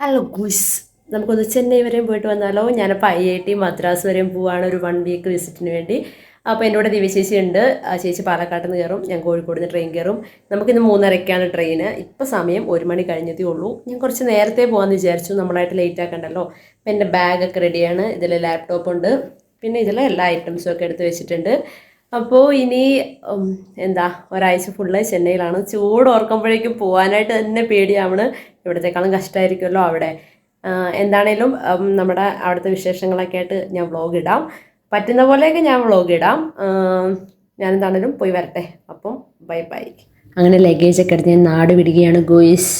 Hello Gus നമുക്കൊന്ന് ചെന്നൈ വരെയും പോയിട്ട് വന്നാലോ? ഞാനിപ്പോൾ ഐ ഐ ടി മദ്രാസ് വരെയും പോവാണ് ഒരു വൺ വീക്ക് വിസിറ്റിന് വേണ്ടി. അപ്പോൾ എന്റെ കൂടെ ദിവ്യ ചേച്ചി ഉണ്ട് ആ ചേച്ചി പാലക്കാട്ട് നിന്ന് കയറും. ഞാൻ കോഴിക്കോട് നിന്ന് ട്രെയിൻ കയറും. നമുക്കിന്ന് മൂന്നരയ്ക്കാണ് ട്രെയിന് ഇപ്പോൾ സമയം ഒരു മണി കഴിഞ്ഞതേ ഉള്ളൂ. ഞാൻ കുറച്ച് നേരത്തെ പോകാമെന്ന് വിചാരിച്ചു. നമ്മളായിട്ട് ലേറ്റ് ആക്കണ്ടല്ലോ. അപ്പോൾ എന്റെ ബാഗൊക്കെ റെഡിയാണ് ഇതിൽ ലാപ്ടോപ്പ് ഉണ്ട്. പിന്നെ ഇതിൽ എല്ലാ ഐറ്റംസും ഒക്കെ എടുത്ത് വെച്ചിട്ടുണ്ട്. അപ്പോൾ ഇനി എന്താ ഒരാഴ്ച ഫുള്ള് ചെന്നൈയിലാണ്. ചൂട് ഓർക്കുമ്പോഴേക്കും പോകാനായിട്ട് തന്നെ പേടിയാണ്. ഇവിടത്തെക്കാളും കഷ്ടമായിരിക്കുമല്ലോ അവിടെ. എന്താണേലും നമ്മുടെ അവിടുത്തെ വിശേഷങ്ങളൊക്കെ ആയിട്ട് ഞാൻ വ്ളോഗ് ഇടാം. പറ്റുന്ന പോലെയൊക്കെ ഞാൻ വ്ളോഗ് ഇടാം. ഞാനെന്താണേലും പോയി വരട്ടെ. അപ്പം ബൈ ബൈ അങ്ങനെ ലഗേജ് ഒക്കെ എടുത്ത് ഞാൻ നാട് വിടുകയാണ് ഗോയിസ്.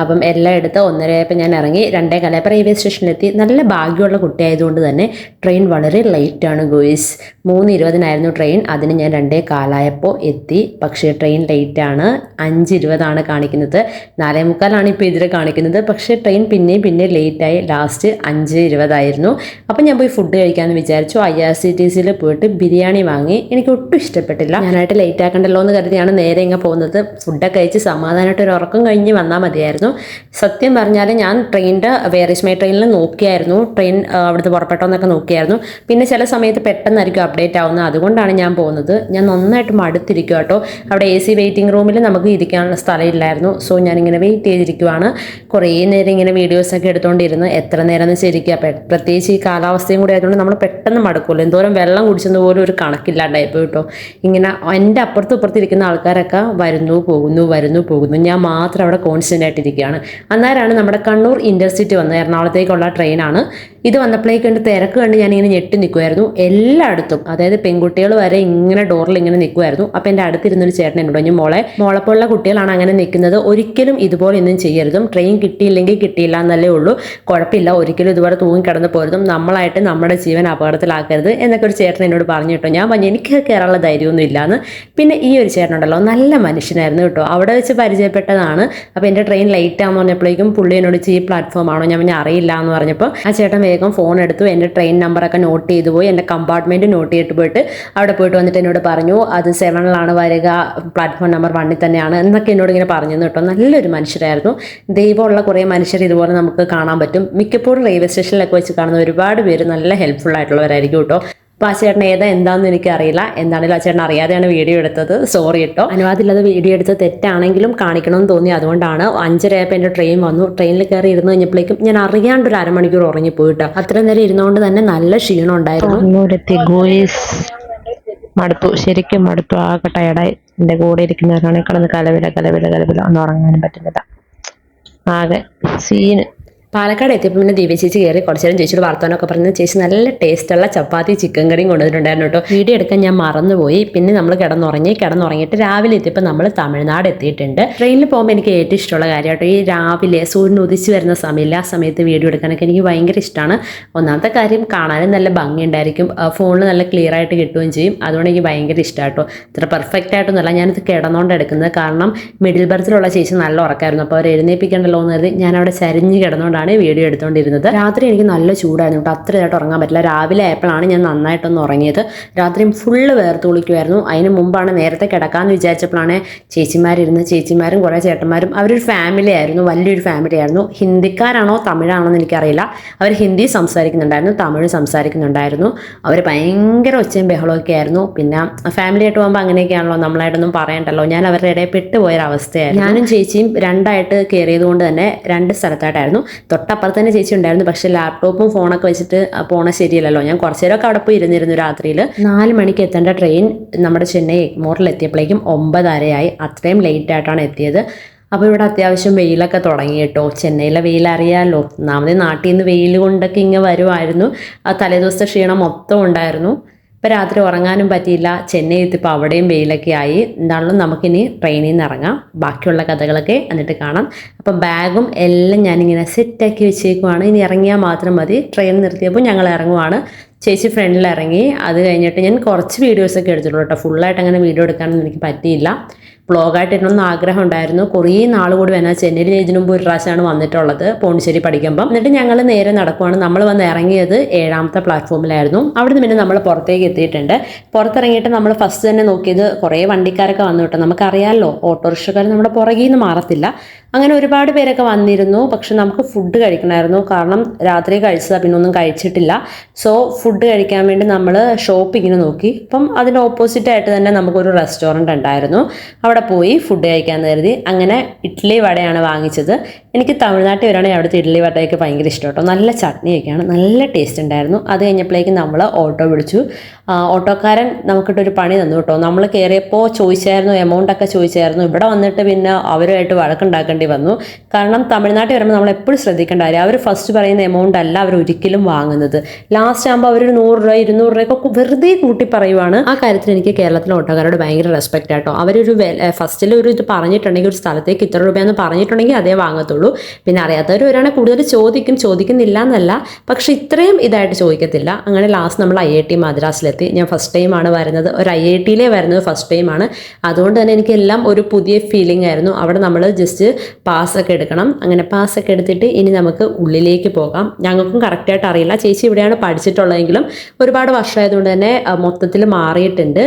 അപ്പം എല്ലാം എടുത്ത് ഒന്നരയപ്പോൾ ഞാൻ ഇറങ്ങി. രണ്ടേ കാലയപ്പോൾ റെയിൽവേ സ്റ്റേഷനിലെത്തി നല്ല ഭാഗ്യമുള്ള കുട്ടിയായതുകൊണ്ട് തന്നെ ട്രെയിൻ വളരെ ലേറ്റാണ് ഗോയിസ്. മൂന്ന് ഇരുപതിനായിരുന്നു ട്രെയിൻ അതിന് ഞാൻ രണ്ടേ കാലായപ്പോൾ എത്തി. പക്ഷേ ട്രെയിൻ ലേറ്റാണ് അഞ്ച് ഇരുപതാണ് കാണിക്കുന്നത്. നാലേ മുക്കാലാണ് ഇപ്പോൾ ഇതിൽ കാണിക്കുന്നത്. പക്ഷേ ട്രെയിൻ പിന്നെയും പിന്നെ ലേറ്റായി ലാസ്റ്റ് അഞ്ച് ഇരുപതായിരുന്നു. അപ്പം ഞാൻ പോയി ഫുഡ് കഴിക്കാമെന്ന് വിചാരിച്ചു. ഐ ആർ സി ടി സിയിൽ പോയിട്ട് ബിരിയാണി വാങ്ങി. എനിക്ക് ഒട്ടും ഇഷ്ടപ്പെട്ടില്ല. ഞാനായിട്ട് ലേറ്റ് ആക്കണ്ടല്ലോ എന്ന് കരുതിയാണ് നേരെ ഇങ്ങനെ പോകുന്നത്. ഫുഡൊക്കെ കഴിച്ച് സമാധാനമായിട്ട് ഒരു ഉറക്കം കഴിഞ്ഞ് വന്നാൽ മതിയായിരുന്നു. സത്യം പറഞ്ഞാൽ ഞാൻ ട്രെയിനിന്റെ വേറിസ് മൈ ട്രെയിനിൽ നോക്കിയായിരുന്നു. ട്രെയിൻ അവിടുത്തെ പുറപ്പെട്ടോന്നൊക്കെ നോക്കിയായിരുന്നു. പിന്നെ ചില സമയത്ത് പെട്ടെന്നായിരിക്കും അപ്ഡേറ്റ് ആവുന്നത്. അതുകൊണ്ടാണ് ഞാൻ പോകുന്നത്. ഞാൻ നന്നായിട്ട് മടുത്തിരിക്കും കേട്ടോ. അവിടെ എ സി വെയിറ്റിംഗ് റൂമിൽ നമുക്ക് ഇരിക്കാനുള്ള സ്ഥലമില്ലായിരുന്നു. സോ ഞാനിങ്ങനെ വെയിറ്റ് ചെയ്തിരിക്കുവാണ്. കുറേ നേരം ഇങ്ങനെ വീഡിയോസൊക്കെ എടുത്തുകൊണ്ടിരുന്ന് എത്ര നേരം എന്ന് ശരിക്കും പെ- പ്രത്യേകിച്ച് ഈ കാലാവസ്ഥയും കൂടി ആയതുകൊണ്ട് നമ്മൾ പെട്ടെന്ന് മടുക്കുമല്ലോ എന്തോരം വെള്ളം കുടിച്ചെന്ന് പോലും ഒരു കണക്കില്ലാണ്ടായിപ്പോയി കേട്ടോ. ഇങ്ങനെ എന്റെ അപ്പുറത്തും ഇപ്പുറത്തിരിക്കുന്ന ആൾക്കാരൊക്കെ വരുന്നു പോകുന്നു വരുന്നു പോകുന്നു. ഞാൻ മാത്രം അവിടെ കോൺസ്റ്റന്റ് ആയിട്ടിരിക്കുകയാണ്. അന്നേരമാണ് നമ്മുടെ കണ്ണൂർ ഇന്റർസിറ്റി വന്ന് എറണാകുളത്തേക്കുള്ള ട്രെയിനാണ് ഇത് വന്നപ്പോഴേക്കും എന്റെ തിരക്ക് കണ്ട് ഞാനിങ്ങനെ ഞെട്ടി നിൽക്കുമായിരുന്നു എല്ലായിടത്തും. അതായത് പെൺകുട്ടികൾ വരെ ഇങ്ങനെ ഡോറിൽ ഇങ്ങനെ നിൽക്കുമായിരുന്നു അപ്പം എന്റെ അടുത്തിരുന്നൊരു ചേട്ടൻ എന്നോട് പറഞ്ഞു മോളെ മോളെപ്പോലുള്ള കുട്ടികളാണ് അങ്ങനെ നിൽക്കുന്നത്. ഒരിക്കലും ഇതുപോലെ ഒന്നും ചെയ്യരുതും. ട്രെയിൻ കിട്ടിയില്ലെങ്കിൽ കിട്ടിയില്ല എന്നല്ലേ ഉള്ളൂ. കുഴപ്പമില്ല. ഒരിക്കലും ഇതുപോലെ തൂങ്ങി കിടന്ന് പോരുതും. നമ്മളായിട്ട് നമ്മുടെ ജീവൻ അപകടത്തിലാക്കരുത്. എന്നൊക്കെ ഒരു ചേട്ടൻ എന്നോട് പറഞ്ഞു കേട്ടോ. ഞാൻ പറഞ്ഞു എനിക്ക് കയറാനുള്ള ധൈര്യമൊന്നും ഇല്ലാന്ന്. പിന്നെ ഈ ഒരു ചേട്ടനുണ്ടല്ലോ നല്ല മനുഷ്യനായിരുന്നു കേട്ടോ. അവിടെ വെച്ച് പരിചയപ്പെട്ടതാണ്. അപ്പോൾ എന്റെ ട്രെയിൻ ലേറ്റ് ആണെന്ന് പറഞ്ഞപ്പോഴേക്കും പുള്ളി എന്നോട് ഈ പ്ലാറ്റ്ഫോം ആണോ? ഞാൻ പറഞ്ഞാൽ അറിയില്ല എന്ന് പറഞ്ഞപ്പോൾ ആ ചേട്ടൻ വേഗം ഫോൺ എടുത്തു എന്റെ ട്രെയിൻ നമ്പറൊക്കെ നോട്ട് ചെയ്തു പോയി എന്റെ കമ്പാർട്ട്മെന്റ് നോട്ട് ചെയ്തിട്ട് പോയിട്ട് അവിടെ പോയിട്ട് വന്നിട്ട് എന്നോട് പറഞ്ഞു അത് സെവനിലാണ് വരിക പ്ലാറ്റ്ഫോം നമ്പർ വണ്ണിൽ തന്നെയാണ് എന്നൊക്കെ എന്നോട് ഇങ്ങനെ പറഞ്ഞു കേട്ടോ. നല്ലൊരു മനുഷ്യരായിരുന്നു. ദൈവമുള്ള കുറേ മനുഷ്യർ ഇതുപോലെ നമുക്ക് കാണാൻ പറ്റും. മിക്കപ്പോഴും റെയിൽവേ സ്റ്റേഷനിലൊക്കെ വെച്ച് കാണുന്ന ഒരുപാട് പേര് നല്ല ഹെൽപ്ഫുൾ ആയിട്ടുള്ളവരായിരിക്കും കേട്ടോ. അപ്പോൾ ആ ചേട്ടൻ ഏതാ എന്താണെന്ന് എനിക്കറിയില്ല. എന്താണെങ്കിലും ആ ചേട്ടൻ അറിയാതെയാണ് വീഡിയോ എടുത്തത്. സോറി കേട്ടോ അനുവാദമില്ലാതെ വീഡിയോ എടുത്ത് തെറ്റാണെങ്കിലും കാണിക്കണമെന്ന് തോന്നി. അതുകൊണ്ടാണ് അഞ്ചരയപ്പോൾ എന്റെ ട്രെയിൻ വന്നു. ട്രെയിനിൽ കയറി ഇരുന്ന് കഴിഞ്ഞപ്പോഴേക്കും ഞാൻ അറിയാണ്ട് ഒരു അരമണിക്കൂർ ഉറങ്ങിപ്പോയിട്ടോ അത്രയും നേരം ഇരുന്നുകൊണ്ട് തന്നെ നല്ല ക്ഷീണം ഉണ്ടായിരുന്നു. മടുത്തു. ശരിക്കും മടുത്തു. ആകെ ടയർഡായി എന്റെ കൂടെ ഇരിക്കുന്നവരാണെങ്കിൽ കിടന്ന് കലവില കലവില കലവില. ഒന്നും ഉറങ്ങാനും പറ്റുന്നില്ല. ആകെ സീന് പാലക്കാട് എത്തിയപ്പോൾ പിന്നെ ദിവ്യ ചേച്ചി കയറി കുറച്ചു നേരം ചേച്ചിയുടെ വർത്തമാനമൊക്കെ പറഞ്ഞ് ചേച്ചി നല്ല ടേസ്റ്റുള്ള ചപ്പാത്തി ചിക്കൻ കറിയും കൊണ്ടുവന്നിട്ടുണ്ടായിരുന്നു കേട്ടോ. വീഡിയോ എടുക്കാൻ ഞാൻ മറന്നുപോയി. പിന്നെ നമ്മൾ കിടന്നുറങ്ങി കിടന്നുറങ്ങിയിട്ട് രാവിലെ എത്തിയപ്പോൾ നമ്മൾ തമിഴ്നാട് എത്തിയിട്ടുണ്ട്. ട്രെയിനിൽ പോകുമ്പോൾ എനിക്ക് ഏറ്റവും ഇഷ്ടമുള്ള കാര്യം കേട്ടോ ഈ രാവിലെ സൂര്യൻ ഉദിച്ചു വരുന്ന സമയമില്ല ആ സമയത്ത് വീഡിയോ എടുക്കാനൊക്കെ എനിക്ക് ഭയങ്കര ഇഷ്ടമാണ് ഒന്നാമത്തെ കാര്യം കാണാനും നല്ല ഭംഗിയുണ്ടായിരിക്കും ഫോണിൽ നല്ല ക്ലിയർ ആയിട്ട് കിട്ടുകയും ചെയ്യും. അതുകൊണ്ട് എനിക്ക് ഭയങ്കര ഇഷ്ടമാണ് കേട്ടോ. ഇത്ര പെർഫെക്റ്റ് ആയിട്ടൊന്നുമല്ല ഞാനിത് കിടന്നുകൊണ്ട് എടുക്കുന്നത്. കാരണം മിഡിൽ ബർത്തിലുള്ള ചേച്ചി നല്ല ഉറക്കായിരുന്നു. അപ്പോൾ അവർ എഴുന്നേപ്പിക്കണ്ടല്ലോ എന്ന് കരുതി ഞാൻ അവിടെ ചരിഞ്ഞ് കിടന്നുകൊണ്ടാണ് വീഡിയോ എടുത്തുകൊണ്ടിരുന്നത് രാത്രി എനിക്ക് നല്ല ചൂടായിരുന്നു കേട്ടോ. അത്ര ഇതായിട്ട് ഉറങ്ങാൻ പറ്റില്ല. രാവിലെ ആയപ്പോഴാണ് ഞാൻ നന്നായിട്ടൊന്ന് ഉറങ്ങിയത്. രാത്രിയും ഫുള്ള് വേർത്ത് കുളിക്കുമായിരുന്നു അതിന് മുമ്പാണ് നേരത്തെ കിടക്കാമെന്ന് വിചാരിച്ചപ്പോഴാണ് ചേച്ചിമാരിരുന്ന് ചേച്ചിമാരും കുറേ ചേട്ടന്മാരും. അവരൊരു ഫാമിലി ആയിരുന്നു. വലിയൊരു ഫാമിലി ആയിരുന്നു. ഹിന്ദിക്കാരാണോ തമിഴാണോ എന്ന് എനിക്കറിയില്ല. അവർ ഹിന്ദി സംസാരിക്കുന്നുണ്ടായിരുന്നു. തമിഴ് സംസാരിക്കുന്നുണ്ടായിരുന്നു. അവർ ഭയങ്കര ഒച്ചയും ബഹളമൊക്കെ ആയിരുന്നു. പിന്നെ ഫാമിലി ആയിട്ട് പോകുമ്പോൾ അങ്ങനെയൊക്കെയാണല്ലോ. നമ്മളായിട്ടൊന്നും പറയണ്ടല്ലോ. ഞാൻ അവരുടെ ഇടയിൽ പെട്ടുപോയൊരവസ്ഥയായിരുന്നു. ഞാനും ചേച്ചിയും രണ്ടായിട്ട് കയറിയത് കൊണ്ട് തന്നെ രണ്ട് സ്ഥലത്തായിട്ടായിരുന്നു. തൊട്ടപ്പുറത്ത് തന്നെ ചേച്ചി ഉണ്ടായിരുന്നു. പക്ഷേ ലാപ്ടോപ്പും ഫോണൊക്കെ വെച്ചിട്ട് പോണ ശരിയല്ലല്ലോ. ഞാൻ കുറച്ചേരൊക്കെ അവിടെ പോയി ഇരുന്നിരുന്നു രാത്രിയിൽ നാല് മണിക്ക് എത്തേണ്ട ട്രെയിൻ നമ്മുടെ ചെന്നൈ എഗ്മോറിൽ എത്തിയപ്പോഴേക്കും ഒമ്പതരയായി. അത്രയും ലേറ്റ് ആയിട്ടാണ് എത്തിയത്. അപ്പോൾ ഇവിടെ അത്യാവശ്യം വെയിലൊക്കെ തുടങ്ങി കേട്ടോ. ചെന്നൈയിലെ വെയിൽ അറിയാമല്ലോ ഒന്നാമത് നാട്ടിൽ നിന്ന് വെയിൽ കൊണ്ടൊക്കെ ഇങ്ങനെ വരുമായിരുന്നു ആ തലേദിവസത്തെ ക്ഷീണം മൊത്തം ഉണ്ടായിരുന്നു. ഇപ്പം രാത്രി ഉറങ്ങാനും പറ്റിയില്ല. ചെന്നൈ എത്തിയപ്പോൾ അവിടെയും വെയിലൊക്കെ ആയി. എന്താണെങ്കിലും നമുക്കിനി ട്രെയിനിൽ നിന്ന് ഇറങ്ങാം. ബാക്കിയുള്ള കഥകളൊക്കെ എന്നിട്ട് കാണാം. അപ്പം ബാഗും എല്ലാം ഞാനിങ്ങനെ സെറ്റാക്കി വെച്ചേക്കുവാണ്. ഇനി ഇറങ്ങിയാൽ മാത്രം മതി. ട്രെയിൻ നിർത്തിയപ്പോൾ ഞങ്ങൾ ഇറങ്ങുവാണ്. ചേച്ചി ഫ്രണ്ടിൽ ഇറങ്ങി. അത് കഴിഞ്ഞിട്ട് ഞാൻ കുറച്ച് വീഡിയോസൊക്കെ എടുത്തിട്ടുള്ളൂ കേട്ടോ. ഫുള്ളായിട്ട് അങ്ങനെ വീഡിയോ എടുക്കാനൊന്നും എനിക്ക് പറ്റിയില്ല. ബ്ലോഗായിട്ട് ഇടണമെന്ന് ആഗ്രഹം ഉണ്ടായിരുന്നു കുറേ നാൾ കൂടി വേണം. ചെന്നൈയിൽ മുമ്പ് ഒരു പ്രാവശ്യമാണ് വന്നിട്ടുള്ളത്. പോണ്ടിശ്ശേരി പഠിക്കുമ്പം. എന്നിട്ട് ഞങ്ങൾ നേരെ നടക്കുവാണ്. നമ്മൾ വന്ന് ഇറങ്ങിയത് ഏഴാമത്തെ പ്ലാറ്റ്ഫോമിലായിരുന്നു. അവിടുന്ന് പിന്നെ നമ്മൾ പുറത്തേക്ക് എത്തിയിട്ടുണ്ട്. പുറത്തിറങ്ങിയിട്ട് നമ്മൾ ഫസ്റ്റ് തന്നെ നോക്കിയത് കുറേ വണ്ടിക്കാരൊക്കെ വന്നു കേട്ടോ. നമുക്കറിയാമല്ലോ ഓട്ടോറിക്ഷക്കാർ നമ്മുടെ പുറകിൽ നിന്ന് മാറത്തില്ല. അങ്ങനെ ഒരുപാട് പേരൊക്കെ വന്നിരുന്നു. പക്ഷെ നമുക്ക് ഫുഡ് കഴിക്കണമായിരുന്നു. കാരണം രാത്രി കഴിച്ചതാണ് പിന്നെ ഒന്നും കഴിച്ചിട്ടില്ല. സോ ഫുഡ് കഴിക്കാൻ വേണ്ടി നമ്മൾ ഷോപ്പിങ്ങിന് നോക്കി. അപ്പം അതിന് ഓപ്പോസിറ്റ് ആയിട്ട് തന്നെ നമുക്കൊരു റെസ്റ്റോറന്റ് ഉണ്ടായിരുന്നു. അവിടെ പോയി ഫുഡ് കഴിക്കാൻ കരുതി. അങ്ങനെ ഇഡ്ഡലി വടയാണ് വാങ്ങിച്ചത്. എനിക്ക് തമിഴ്നാട്ടിൽ വരാണെങ്കിൽ അവിടുത്തെ ഇഡ്ഡലി വടയൊക്കെ ഭയങ്കര ഇഷ്ടം കേട്ടോ. നല്ല ചട്നിയൊക്കെയാണ്. നല്ല ടേസ്റ്റ് ഉണ്ടായിരുന്നു. അത് കഴിഞ്ഞപ്പോഴേക്കും നമ്മൾ ഓട്ടോ വിളിച്ചു. ഓട്ടോക്കാരൻ നമുക്കിട്ടൊരു പണി തന്നു കേട്ടോ. നമ്മൾ കയറിയപ്പോൾ ചോദിച്ചായിരുന്നു എമൗണ്ട് ഒക്കെ ചോദിച്ചായിരുന്നു. ഇവിടെ വന്നിട്ട് പിന്നെ അവരുമായിട്ട് വഴക്കുണ്ടാക്കേണ്ടി വന്നു. കാരണം തമിഴ്നാട്ടിൽ വരുമ്പോൾ നമ്മൾ എപ്പോഴും ശ്രദ്ധിക്കേണ്ട കാര്യം അവർ ഫസ്റ്റ് പറയുന്ന എമൗണ്ട് അല്ല അവർ ഒരിക്കലും വാങ്ങുന്നത്. ലാസ്റ്റ് ആകുമ്പോൾ അവർ നൂറ് രൂപ ഇരുന്നൂറ് രൂപയൊക്കെ വെറുതെ കൂട്ടി പറയുവാണ്. ആ കാര്യത്തിൽ എനിക്ക് കേരളത്തിലെ ഓട്ടോക്കാരോട് ഭയങ്കര റെസ്പെക്റ്റ് ആട്ടോ അവരൊരു ഫസ്റ്റിൽ ഒരു ഇത് പറഞ്ഞിട്ടുണ്ടെങ്കിൽ ഒരു സ്ഥലത്തേക്ക് ഇത്ര രൂപയെന്ന് പറഞ്ഞിട്ടുണ്ടെങ്കിൽ അതേ വാങ്ങത്തുള്ളൂ. പിന്നെ അറിയാത്തവർ വരാണെങ്കിൽ കൂടുതൽ ചോദിക്കും ചോദിക്കുന്നില്ല എന്നല്ല പക്ഷെ ഇത്രയും ഇതായിട്ട് ചോദിക്കത്തില്ല. അങ്ങനെ ലാസ്റ്റ് നമ്മൾ ഐ ഐ ടി മദ്രാസിലെത്തി. ഞാൻ ഫസ്റ്റ് ടൈമാണ് വരുന്നത്. ഒരു ഐ ഐ ടിയിലേ വരുന്നത് ഫസ്റ്റ് ടൈമാണ് അതുകൊണ്ട് തന്നെ എനിക്കെല്ലാം ഒരു പുതിയ ഫീലിംഗ് ആയിരുന്നു. അവിടെ നമ്മൾ ജസ്റ്റ് പാസ്സൊക്കെ എടുക്കണം. അങ്ങനെ പാസ്സൊക്കെ എടുത്തിട്ട് ഇനി നമുക്ക് ഉള്ളിലേക്ക് പോകാം. ഞങ്ങൾക്കും കറക്റ്റായിട്ട് അറിയില്ല. ചേച്ചി ഇവിടെയാണ് പഠിച്ചിട്ടുള്ളതെങ്കിലും ഒരുപാട് വർഷമായതുകൊണ്ട് തന്നെ മൊത്തത്തിൽ മാറിയിട്ടുണ്ട്.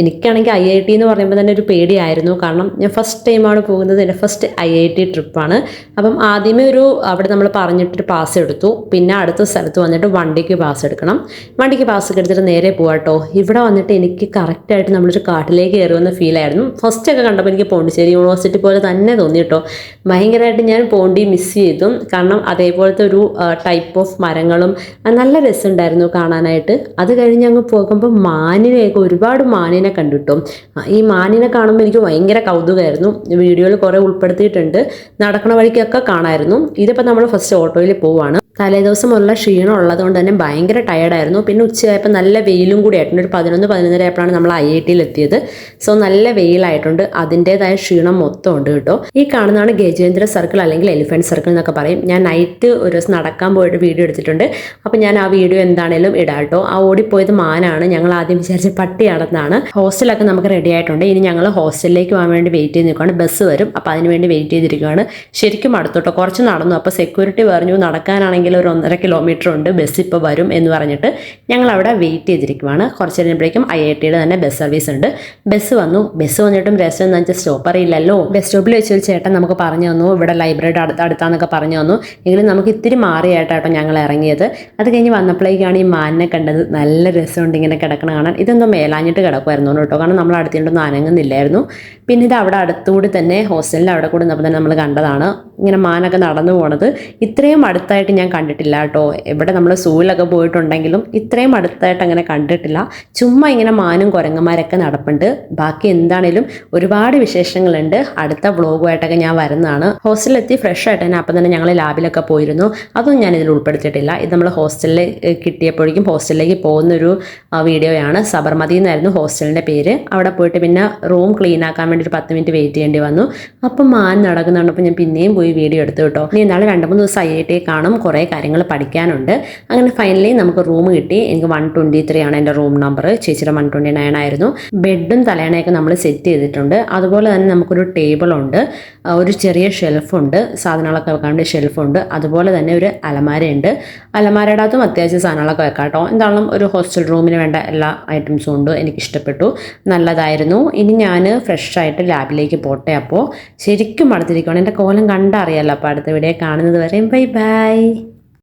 എനിക്കാണെങ്കിൽ ഐ ഐ ടി എന്ന് പറയുമ്പോൾ തന്നെ ഒരു പേടിയായിരുന്നു. കാരണം ഞാൻ ഫസ്റ്റ് ടൈമാണ് പോകുന്നത്. എന്റെ ഫസ്റ്റ് ഐ ഐ ടി ട്രിപ്പാണ് അപ്പം ആദ്യമേ ഒരു അവിടെ നമ്മൾ പറഞ്ഞിട്ടൊരു പാസ് എടുത്തു. പിന്നെ അടുത്ത സ്ഥലത്ത് വന്നിട്ട് വണ്ടിക്ക് പാസ് എടുക്കണം. വണ്ടിക്ക് പാസ് എടുത്തിട്ട് നേരെ പോകാട്ടോ ഇവിടെ വന്നിട്ട് എനിക്ക് കറക്റ്റായിട്ട് നമ്മളൊരു കാട്ടിലേക്ക് കയറുമെന്ന ഫീലായിരുന്നു ഫസ്റ്റ് ഒക്കെ കണ്ടപ്പോൾ എനിക്ക് പോണ്ടിച്ചേരി യൂണിവേഴ്സിറ്റി പോലെ തന്നെ തോന്നി കേട്ടോ ഭയങ്കരമായിട്ട് ഞാൻ പോണ്ടി മിസ് ചെയ്തു. കാരണം അതേപോലത്തെ ഒരു ടൈപ്പ് ഓഫ് മരങ്ങളും നല്ല രസമുണ്ടായിരുന്നു കാണാനായിട്ട്. അത് കഴിഞ്ഞ് അങ്ങ് പോകുമ്പോൾ മാനിനെയൊക്കെ ഒരുപാട് മാനിനെ കണ്ടിട്ടും. ഈ മാനിനെ കാണുമ്പോൾ എനിക്ക് ഭയങ്കര കൗതുകമായിരുന്നു. വീഡിയോയിൽ കുറേ ഉൾപ്പെടുത്തിയിട്ടുണ്ട്. നടക്കണ വഴിക്കൊക്കെ കാണായിരുന്നു. ഇതിപ്പോൾ നമ്മൾ ഫസ്റ്റ് ഓട്ടോയിൽ പോവാണ്. തലേദിവസം ഉള്ള ക്ഷീണം ഉള്ളതുകൊണ്ട് തന്നെ ഭയങ്കര ടയർഡായിരുന്നു പിന്നെ ഉച്ചയായപ്പോൾ നല്ല വെയിലും കൂടി ആയിട്ടുണ്ട്. ഒരു പതിനൊന്ന് പതിനൊന്നര ആയപ്പോഴാണ് നമ്മൾ ഐ ഐ ടിയിൽ എത്തിയത്. സോ നല്ല വെയിലായിട്ടുണ്ട്. അതിന്റെതായ ക്ഷീണം മൊത്തം ഉണ്ട് കേട്ടോ. ഈ കാണുന്നതാണ് ഗജേന്ദ്ര സർക്കിൾ അല്ലെങ്കിൽ എലിഫന്റ് സർക്കിൾ എന്നൊക്കെ പറയും. ഞാൻ നൈറ്റ് ഒരു ദിവസം നടക്കാൻ പോയിട്ട് വീഡിയോ എടുത്തിട്ടുണ്ട്. അപ്പോൾ ഞാൻ ആ വീഡിയോ എന്താണേലും ഇടാം കേട്ടോ. ആ ഓടിപ്പോയത് മാനാണ്. ഞങ്ങൾ ആദ്യം വിചാരിച്ച പട്ടിയാണെന്നാണ്. ഹോസ്റ്റലൊക്കെ നമുക്ക് റെഡി ആയിട്ടുണ്ട്. ഇനി ഞങ്ങൾ ഹോസ്റ്റലിലേക്ക് പോകാൻ വേണ്ടി വെയിറ്റ് ചെയ്ത് നിൽക്കുകയാണ് ബസ് വരും. അപ്പോൾ അതിന് വേണ്ടി വെയിറ്റ് ചെയ്തിരിക്കുകയാണ് ശരിക്കും അടുത്തോട്ടോ കുറച്ച് നടന്നു. അപ്പോൾ സെക്യൂരിറ്റി പറഞ്ഞു നടക്കാനാണെങ്കിൽ ഒരു ഒന്നര കിലോമീറ്റർ ഉണ്ട്. ബസ് ഇപ്പോൾ വരും എന്ന് പറഞ്ഞിട്ട് ഞങ്ങൾ അവിടെ വെയിറ്റ് ചെയ്തിരിക്കുകയാണ് കുറച്ച് കഴിഞ്ഞപ്പോഴേക്കും ഐ ഐ ടിയുടെ തന്നെ ബസ് സർവീസ് ഉണ്ട്. ബസ് വന്നു. ബസ് വന്നിട്ടും രസം എന്ന് വെച്ചാൽ സ്റ്റോപ്പ് അറിയില്ലല്ലോ. ബസ് സ്റ്റോപ്പിൽ വെച്ചൊരു ചേട്ടൻ നമുക്ക് പറഞ്ഞു തന്നു. ഇവിടെ ലൈബ്രറിയുടെ അടുത്ത് അടുത്താന്നൊക്കെ പറഞ്ഞു തന്നു. എങ്കിലും നമുക്ക് ഇത്തിരി മാറിയായിട്ടോ ഞങ്ങൾ ഇറങ്ങിയത്. അത് കഴിഞ്ഞ് വന്നപ്പോഴേക്കാണ് ഈ മാനിനെ കണ്ടത്. നല്ല രസമുണ്ട് ഇങ്ങനെ കിടക്കണ കാണാൻ. ഇതൊന്നും മേലാഞ്ഞിട്ട് കിടക്കുമായിരുന്നു കേട്ടോ. കാരണം നമ്മൾ അടുത്തിട്ടൊന്നും അനങ്ങുന്നില്ലായിരുന്നു. പിന്നെ ഇത് അവിടെ അടുത്തുകൂടി തന്നെ ഹോസ്റ്റലിൽ അവിടെ കൂടി നിന്നപ്പോൾ തന്നെ നമ്മൾ കണ്ടതാണ്. ഇങ്ങനെ മാനൊക്കെ നടന്നു പോണത്. ഇത്രയും അടുത്തായിട്ട് ഞാൻ കണ്ടിട്ടില്ല കേട്ടോ. എവിടെ നമ്മൾ സൂവിലൊക്കെ പോയിട്ടുണ്ടെങ്കിലും ഇത്രയും അടുത്തായിട്ട് അങ്ങനെ കണ്ടിട്ടില്ല. ചുമ്മാ ഇങ്ങനെ മാനും കുരങ്ങന്മാരൊക്കെ നടപ്പുണ്ട്. ബാക്കി എന്താണേലും ഒരുപാട് വിശേഷങ്ങളുണ്ട്. അടുത്ത വ്ളോഗുമായിട്ടൊക്കെ ഞാൻ വരുന്നതാണ്. ഹോസ്റ്റലിലെത്തി ഫ്രഷ് ആയിട്ട് തന്നെ അപ്പം തന്നെ ഞങ്ങൾ ലാബിലൊക്കെ പോയിരുന്നു. അതൊന്നും ഞാൻ ഇതിൽ ഉൾപ്പെടുത്തിയിട്ടില്ല. ഇത് നമ്മൾ ഹോസ്റ്റലിൽ കിട്ടിയപ്പോഴേക്കും ഹോസ്റ്റലിലേക്ക് പോകുന്നൊരു വീഡിയോയാണ്. സബർമതി എന്നായിരുന്നു ഹോസ്റ്റലിന്റെ പേര്. അവിടെ പോയിട്ട് പിന്നെ റൂം ക്ലീൻ ആക്കാൻ വേണ്ടി ഒരു പത്ത് മിനിറ്റ് വെയിറ്റ് ചെയ്യേണ്ടി വന്നു. അപ്പം മാൻ നടക്കുന്നുണ്ടപ്പോൾ ഞാൻ പിന്നെയും പോയി വീഡിയോ എടുത്തു കേട്ടോ. ഇനി നാളെ രണ്ട് മൂന്ന് ദിവസം ഐ ഐ ടി കാണും. കുറേ കാര്യങ്ങൾ പഠിക്കാനുണ്ട്. അങ്ങനെ ഫൈനലി നമുക്ക് റൂം കിട്ടി. എനിക്ക് വൺ ട്വന്റി ത്രീ ആണ് എന്റെ റൂം നമ്പർ ചേച്ചിയുടെ വൺ ട്വന്റി നയൻ ആയിരുന്നു ബെഡും തലേണയൊക്കെ നമ്മൾ സെറ്റ് ചെയ്തിട്ടുണ്ട്. അതുപോലെ തന്നെ നമുക്കൊരു ടേബിളുണ്ട് ഒരു ചെറിയ ഷെൽഫുണ്ട് സാധനങ്ങളൊക്കെ വെക്കാൻ വേണ്ടി ഷെൽഫുണ്ട് അതുപോലെ തന്നെ ഒരു അലമാരയുണ്ട്. അലമാരയുടെ അകത്തും അത്യാവശ്യം സാധനങ്ങളൊക്കെ വെക്കാം കേട്ടോ. എന്താണെങ്കിലും ഒരു ഹോസ്റ്റൽ റൂമിന് വേണ്ട എല്ലാ ഐറ്റംസും ഉണ്ട്. എനിക്ക് ഇഷ്ടപ്പെട്ടു നല്ലതായിരുന്നു. ഇനി ഞാൻ ഫ്രഷായിട്ട് ലാബിലേക്ക് പോട്ടെ അപ്പോൾ ശരിക്കും അടുത്തിരിക്കുകയാണ് എന്റെ കോലം കണ്ടറിയാലോ. അപ്പോൾ അടുത്ത വീഡിയോ കാണുന്നത് വരെയും. Bye bye